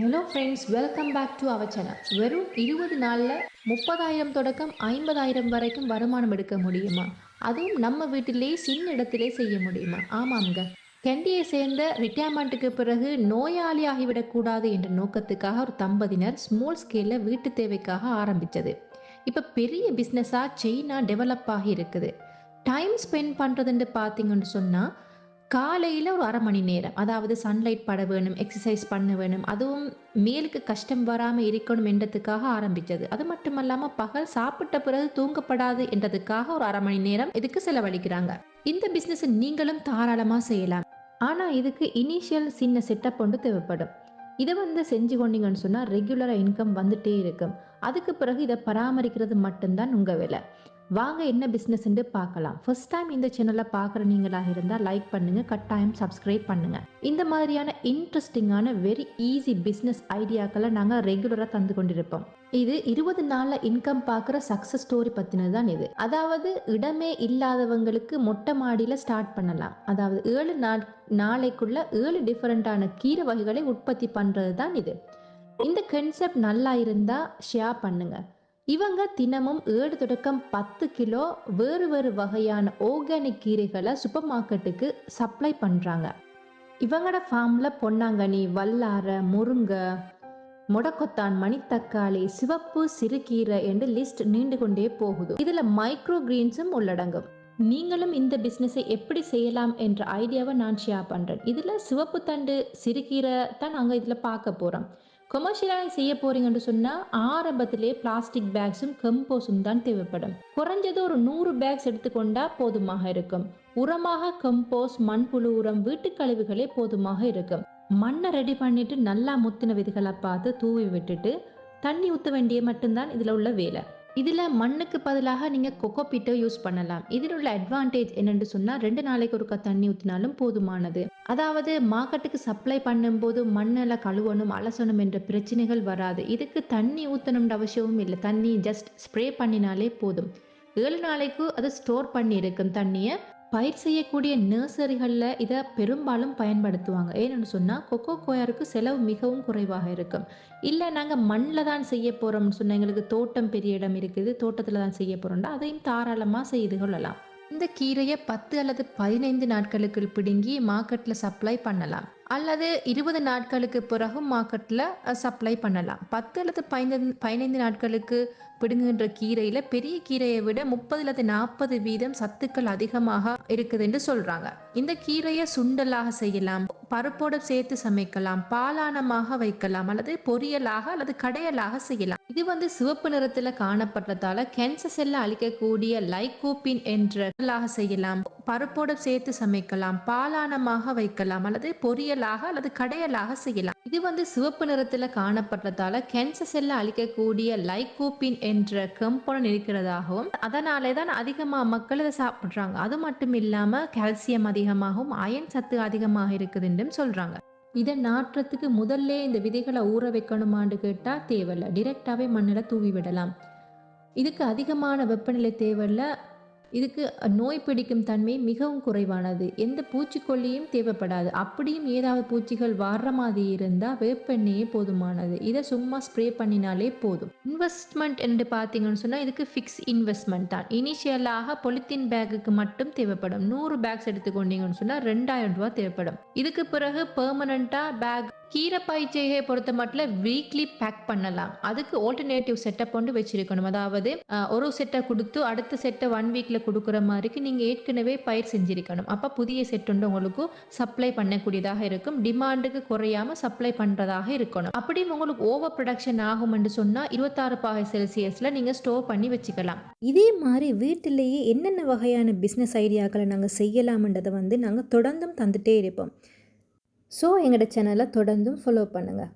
Hello friends welcome back to our channel வெறும் இருபது நாளில் முப்பதாயிரம் தொடக்கம் ஐம்பதாயிரம் வரைக்கும் வருமானம் எடுக்க முடியுமா? அதுவும் நம்ம வீட்டிலே சின்ன இடத்திலே செய்ய முடியுமா? ஆமாங்க கெண்டியை சேர்ந்த ரிட்டையர்மெண்ட்டுக்கு பிறகு நோயாளி ஆகிவிடக்கூடாது என்ற நோக்கத்துக்காக ஒரு தம்பதியினர் ஸ்மால் ஸ்கேலில் வீட்டு தேவைக்காக ஆரம்பித்தது. இப்போ பெரிய பிஸ்னஸாக செயினா டெவலப் ஆகி இருக்குது. டைம் ஸ்பெண்ட் பண்ணுறதுன்னு பார்த்தீங்கன்னு சொன்னால் காலையில் ஒரு அரை மணி நேரம். அதாவது சன்லைட் பட வேணும் எக்ஸசைஸ் பண்ண வேணும் அதுவும் மேலுக்கு கஷ்டம் வராமல் இருக்கணும் என்றதுக்காக ஆரம்பித்தது அது மட்டுமல்லாமல் பகல் சாப்பிட்ட பிறகு தூங்கப்படாது என்றதுக்காக ஒரு அரை மணி நேரம் இதுக்கு செலவழிக்கிறாங்க. இந்த பிஸ்னஸை நீங்களும் தாராளமாக செய்யலாம். ஆனால் இதுக்கு இனிஷியல் சின்ன செட்டப் ஒன்று தேவைப்படும். இதை வந்து செஞ்சு கொண்டீங்கன்னு சொன்னால் ரெகுலராக இன்கம் வந்துட்டே இருக்கும். அதுக்கு பிறகு இதை பராமரிக்கிறது மட்டும்தான் உங்கள் வேலை. வாங்க என்ன பிஸ்னஸ்ன்னு பார்க்கலாம். ஃபர்ஸ்ட் டைம் இந்த சேனலை பார்க்குற நீங்களாக இருந்தால் லைக் பண்ணுங்கள் கட்டாயம் சப்ஸ்கிரைப் பண்ணுங்கள் இந்த மாதிரியான இன்ட்ரெஸ்டிங்கான வெரி ஈஸி பிஸ்னஸ் ஐடியாக்களை நாங்கள் ரெகுலராக தந்து கொண்டிருப்போம். இது இருபது நாளில் இன்கம் பார்க்குற சக்ஸஸ் ஸ்டோரி பற்றினது தான் இது. அதாவது இடமே இல்லாதவங்களுக்கு மொட்டை மாடியில் ஸ்டார்ட் பண்ணலாம். அதாவது ஏழு நாள் நாளைக்குள்ள ஏழு டிஃப்ரெண்ட்டான கீரை வகைகளை உற்பத்தி பண்ணுறது தான் இது. இந்த கன்செப்ட் நல்லா இருந்தால் ஷேர் பண்ணுங்கள் இவங்க தினமும் ஏழு தொடக்கம் பத்து கிலோ வேறு வேறு வகையான ஆர்கானிக் கீரைகளை சூப்பர் மார்க்கெட்டுக்கு சப்ளை பண்ணுறாங்க இவங்களோட ஃபார்மில் பொன்னாங்கண்ணி வல்லாரை முருங்கை முடக்கொத்தான் மணித்தக்காளி சிவப்பு சிறுகீரை என்று லிஸ்ட் நீண்டு கொண்டே போகுது. இதில் மைக்ரோ கிரீன்ஸும் உள்ளடங்கும். நீங்களும் இந்த பிஸ்னஸை எப்படி செய்யலாம் என்ற ஐடியாவை நான் ஷேர் பண்ணுறேன் இதில் சிவப்பு தண்டு சிறுகீரை தான் நாங்கள் இதில் பார்க்க போகிறோம் கொமர்ஷியலாக செய்ய போறீங்கன்னு சொன்னால் ஆரம்பத்திலே பிளாஸ்டிக் பேக்ஸும் கம்போஸும் தான் தேவைப்படும். குறைஞ்சது ஒரு நூறு பேக்ஸ் எடுத்துக்கொண்டா போதுமாக இருக்கும். உரமாக கம்போஸ் மண்புழு உரம் வீட்டு கழிவுகளே போதுமாக இருக்கும். மண்ணை ரெடி பண்ணிட்டு நல்லா முத்தின விதிகளை பார்த்து தூவி விட்டுட்டு தண்ணி ஊற்ற வேண்டிய மட்டும்தான் இதில் உள்ள வேலை. இதில் மண்ணுக்கு பதிலாக நீங்கள் கொக்கோ பீட்டை யூஸ் பண்ணலாம். இதில் உள்ள அட்வான்டேஜ் என்னென்னு சொன்னால் ரெண்டு நாளைக்கு ஒருக்கா தண்ணி ஊற்றினாலும் போதுமானது. அதாவது மார்க்கெட்டுக்கு சப்ளை பண்ணும்போது மண்ணெல்லாம் கழுவணும் அலசணும் என்ற பிரச்சனைகள் வராது. இதுக்கு தண்ணி ஊற்றணும்ன்ற அவசியமும் இல்லை. தண்ணி ஜஸ்ட் ஸ்ப்ரே பண்ணினாலே போதும். ஏழு நாளைக்கு அது ஸ்டோர் பண்ணி இருக்கும் தண்ணியை பயிர் செய்யக்கூடிய நர்சரிகளில் இதை பெரும்பாலும் பயன்படுத்துவாங்க. ஏன்னு சொன்னால் கொக்கோ கோயாருக்கு செலவு மிகவும் குறைவாக இருக்கும். இல்லை நாங்கள் மண்ணில் தான் செய்ய போகிறோம்னு சொன்னால் எங்களுக்கு தோட்டம் பெரிய இடம் இருக்குது தோட்டத்தில் தான் செய்ய போகிறோம்னா அதையும் தாராளமாக செய்து கொள்ளலாம். இந்த கீரையை பத்து அல்லது பதினைந்து நாட்களுக்கு பிடுங்கி மார்க்கெட்டில் சப்ளை பண்ணலாம். அல்லது இருபது நாட்களுக்கு பிறகு மார்க்கெட்டில் சப்ளை பண்ணலாம். பத்து அல்லது பதினைந்து பதினைந்து நாட்களுக்கு பிடுங்குகின்ற கீரையில் பெரிய கீரையை விட முப்பது அல்லது நாற்பது வீதம் சத்துக்கள் அதிகமாக இருக்குது என்று சொல்கிறாங்க இந்த கீரையை சுண்டலாக செய்யலாம் பருப்போடு சேர்த்து சமைக்கலாம் பாலானமாக வைக்கலாம் அல்லது பொரியலாக அல்லது கடையலாக செய்யலாம். இது வந்து சிவப்பு நிறத்தில் காணப்பட்டதால கேன்சர் செல்லை அழிக்கக்கூடிய லைகோபின் என்ற செய்யலாம். பருப்போடு சேர்த்து சமைக்கலாம் பாலானமாக வைக்கலாம் அல்லது பொரியல் பொரியலாக அல்லது கடையலாக செய்யலாம். இது வந்து சிவப்பு நிறத்தில் காணப்பட்டதால கேன்சர் செல்லை அழிக்கக்கூடிய லைகோபின் என்ற கம்போனன் இருக்கிறதாகவும் அதனாலே தான் அதிகமாக மக்கள் இதை சாப்பிட்றாங்க. அது மட்டும் இல்லாமல் கால்சியம் அதிகமாகவும் அயன் சத்து அதிகமாக இருக்குது என்றும் சொல்கிறாங்க இதை நாட்டுறதுக்கு முதல்ல இந்த விதைகளை ஊற வைக்கணுமான்னு கேட்டால் தேவையில்லை. டிரெக்டாகவே மண்ணில் தூவி விடலாம். இதுக்கு அதிகமான வெப்பநிலை தேவையில்லை. இதுக்கு நோய் பிடிக்கும் தன்மை மிகவும் குறைவானது. எந்த பூச்சிக்கொல்லியும் தேவைப்படாது. அப்படியும் ஏதாவது பூச்சிகள் வர்ற மாதிரி இருந்தால் வேப்பெண்ணெயே போதுமானது. இதை சும்மா ஸ்ப்ரே பண்ணினாலே போதும். இன்வெஸ்ட்மெண்ட் என்று பார்த்தீங்கன்னு சொன்னால் இதுக்கு ஃபிக்ஸ் இன்வெஸ்ட்மெண்ட் தான். இனிஷியலாக பொலித்தீன் பேக்குக்கு மட்டும் தேவைப்படும். நூறு பேக்ஸ் எடுத்துக்கொண்டீங்கன்னு சொன்னால் ரெண்டாயிரம் ரூபா தேவைப்படும். இதுக்கு பிறகு பெர்மனண்ட்டாக பேக் கீரை பாய்ச்சையை பொறுத்த மட்டும் வீக்லி பேக் பண்ணலாம். அதுக்கு ஆல்டர்னேட்டிவ் செட்டப் கொண்டு வச்சிருக்கணும். அதாவது ஒரு செட்டை கொடுத்து அடுத்த செட்டை ஒன் வீக்கில் கொடுக்குற மாதிரிக்கு நீங்கள் ஏற்கனவே பயிர் செஞ்சிருக்கணும். அப்போ புதிய செட் வந்து உங்களுக்கு சப்ளை பண்ணக்கூடியதாக இருக்கும். டிமாண்டுக்கு குறையாமல் சப்ளை பண்ணுறதாக இருக்கணும். அப்படி உங்களுக்கு ஓவர் ப்ரொடக்ஷன் ஆகும் சொன்னால் இருபத்தாறு பாகை செல்சியஸில் நீங்கள் ஸ்டோர் பண்ணி வச்சுக்கலாம். இதே மாதிரி வீட்டிலேயே என்னென்ன வகையான பிஸ்னஸ் ஐடியாக்களை நாங்கள் செய்யலாம்ன்றதை வந்து நாங்கள் தொடர்ந்தும் தந்துகிட்டே இருப்போம். ஸோ எங்களோட சேனலை தொடர்ந்தும் ஃபாலோ பண்ணுங்கள்